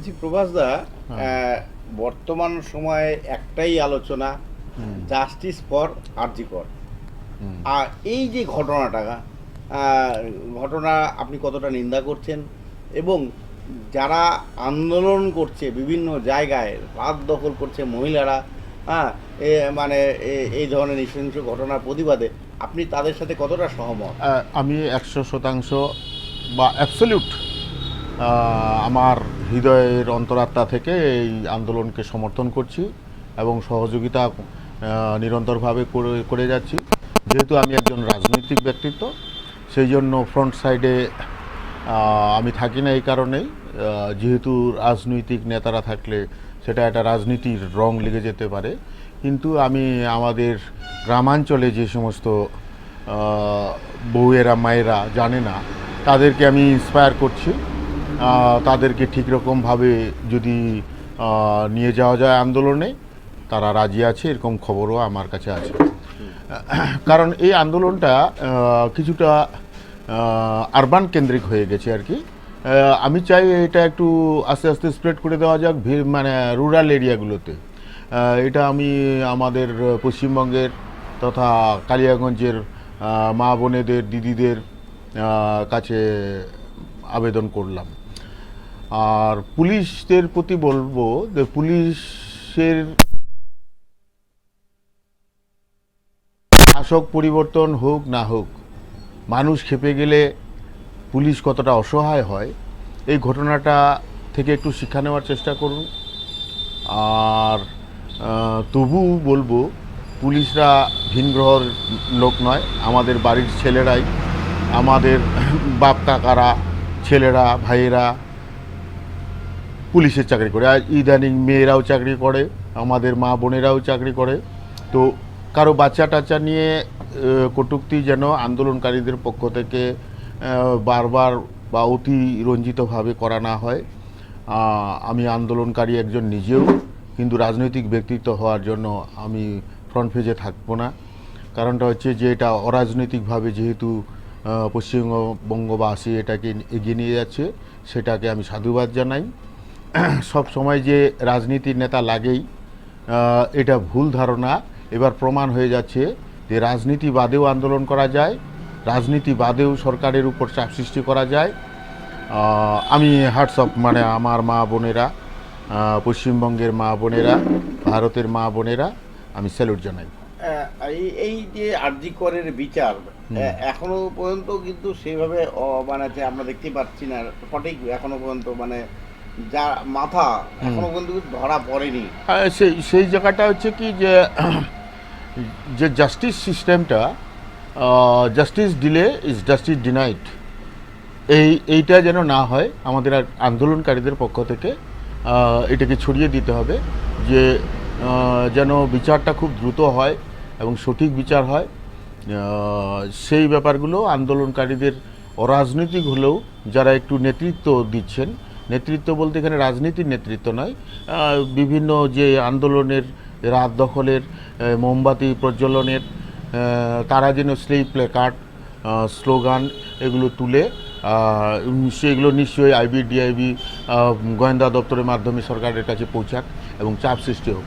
বলছি প্রভাসদা আহ, বর্তমান সময়ে একটাই আলোচনা জাস্টিস ফর আরজিকর। আর এই যে ঘটনাটা ঘটনা আপনি কতটা নিন্দা করছেন এবং যারা আন্দোলন করছে বিভিন্ন জায়গায় রাত দখল করছে মহিলারা হ্যাঁ এ মানে এই ধরনের নৃশংস ঘটনার প্রতিবাদে আপনি তাদের সাথে কতটা সহমত? আমি একশো শতাংশ বা অ্যাবসলিউট আমার হৃদয়ের অন্তরাত্মা থেকে এই আন্দোলনকে সমর্থন করছি এবং সহযোগিতা নিরন্তরভাবে করে যাচ্ছি। যেহেতু আমি একজন রাজনৈতিক ব্যক্তিত্ব, সেই জন্য ফ্রন্ট সাইডে আমি থাকি না এই কারণেই। যেহেতু রাজনৈতিক নেতারা থাকলে সেটা একটা রাজনীতির রং লেগে যেতে পারে। কিন্তু আমি আমাদের গ্রামাঞ্চলে যে সমস্ত বউয়েরা, মায়েরা জানে না, তাদেরকে আমি ইন্সপায়ার করছি। তাদেরকে ঠিক রকমভাবে যদি নিয়ে যাওয়া যায় আন্দোলনে, তারা রাজি আছে, এরকম খবরও আমার কাছে আছে। কারণ এই আন্দোলনটা কিছুটা আরবান কেন্দ্রিক হয়ে গেছে আর কি। আমি চাই এটা একটু আস্তে আস্তে স্প্রেড করে দেওয়া যাক মানে রুরাল এরিয়াগুলোতে এটা আমি আমাদের পশ্চিমবঙ্গের তথা কালিয়াগঞ্জের মা বোনেদের, দিদিদের কাছে আবেদন করলাম। আর পুলিশদের প্রতি বলব যে পুলিশের শাসক পরিবর্তন হোক না হোক, মানুষ খেপে গেলে পুলিশ কতটা অসহায় হয়, এই ঘটনাটা থেকে একটু শিক্ষা নেওয়ার চেষ্টা করুন। আর তবু বলব, পুলিশরা ভিনগ্রহর লোক নয়, আমাদের বাড়ির ছেলেরাই, আমাদের বাপ কাকারা, ছেলেরা, ভাইয়েরা পুলিশের চাকরি করে, আর ইদানিং মেয়েরাও চাকরি করে, আমাদের মা বোনেরাও চাকরি করে। তো কারও বাচ্চা টাচ্চা নিয়ে কটূক্তি যেন আন্দোলনকারীদের পক্ষ থেকে বারবার বা অতি রঞ্জিতভাবে করা না হয়। আমি আন্দোলনকারী একজন নিজেও, কিন্তু রাজনৈতিক ব্যক্তিত্ব হওয়ার জন্য আমি ফ্রন্ট পেজে থাকব না। কারণটা হচ্ছে যে, এটা অরাজনৈতিকভাবে যেহেতু পশ্চিমবঙ্গবাসী এটাকে এগিয়ে নিয়ে যাচ্ছে, সেটাকে আমি সাধুবাদ জানাই। সব সময় যে রাজনীতির নেতা লাগেই এটা ভুল ধারণা। এবার প্রমাণ হয়ে যাচ্ছে যে রাজনীতি বাদেও আন্দোলন করা যায় রাজনীতি বাদেও সরকারের উপর চাপ সৃষ্টি করা যায়। আমি হোয়াটসঅ্যাপ মানে আমার মা বোনেরা পশ্চিমবঙ্গের মা বোনেরা ভারতের মা বোনেরা আমি স্যালুট জানাই। এই- এই যে আরজি করের বিচার এখনও পর্যন্ত কিন্তু সেভাবে মানে আমরা দেখতে পাচ্ছি না সঠিক এখনও পর্যন্ত মানে যা মাথা এখনও কিন্তু ধরা পড়েনি। সেই সেই জায়গাটা হচ্ছে কি যে যে জাস্টিস সিস্টেমটা justice delay is justice denied এই এইটা যেন না হয় আমাদের আর আন্দোলনকারীদের পক্ষ থেকে এটাকে ছড়িয়ে দিতে হবে যে যেন বিচারটা খুব দ্রুত হয় এবং সঠিক বিচার হয়। সেই ব্যাপারগুলো আন্দোলনকারীদের অরাজনৈতিক হলেও যারা একটু নেতৃত্ব দিচ্ছেন নেতৃত্ব বলতে এখানে রাজনীতির নেতৃত্ব নয় বিভিন্ন যে আন্দোলনের রাত দখলের মোমবাতি প্রজ্বলনের তারা যেন স্লেই প্লেকার্ড স্লোগান এগুলো তুলে সেগুলো নিশ্চয়ই আইবি, ডিআইবি গোয়েন্দা দপ্তরের মাধ্যমে সরকারের কাছে পৌঁছাক এবং চাপ সৃষ্টি হোক।